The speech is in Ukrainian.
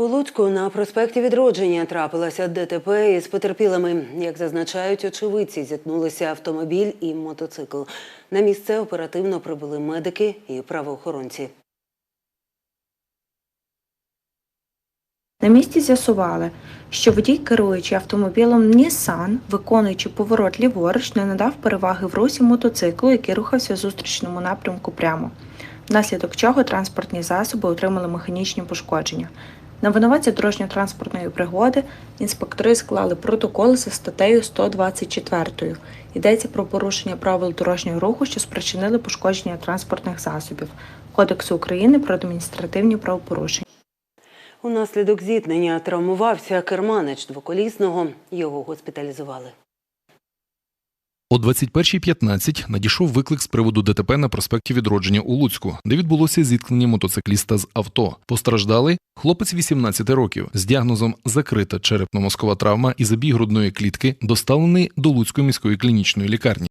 У Луцьку на проспекті відродження трапилося ДТП із потерпілими. Як зазначають очевидці, зіткнулися автомобіль і мотоцикл. На місце оперативно прибули медики і правоохоронці. На місці з'ясували, що водій, керуючи автомобілем Nissan, виконуючи поворот ліворуч, не надав переваги в русі мотоциклу, який рухався в зустрічному напрямку прямо, внаслідок чого транспортні засоби отримали механічні пошкодження. На винуватця дорожньо-транспортної пригоди інспектори склали протокол за статтею 124. Йдеться про порушення правил дорожнього руху, що спричинили пошкодження транспортних засобів Кодексу України про адміністративні правопорушення. Унаслідок зіткнення травмувався керманич двоколісного. Його госпіталізували. О 21.15 надійшов виклик з приводу ДТП на проспекті Відродження у Луцьку, де відбулося зіткнення мотоцикліста з авто. Постраждалий хлопець 18 років з діагнозом закрита черепно-мозкова травма і забій грудної клітки, доставлений до Луцької міської клінічної лікарні.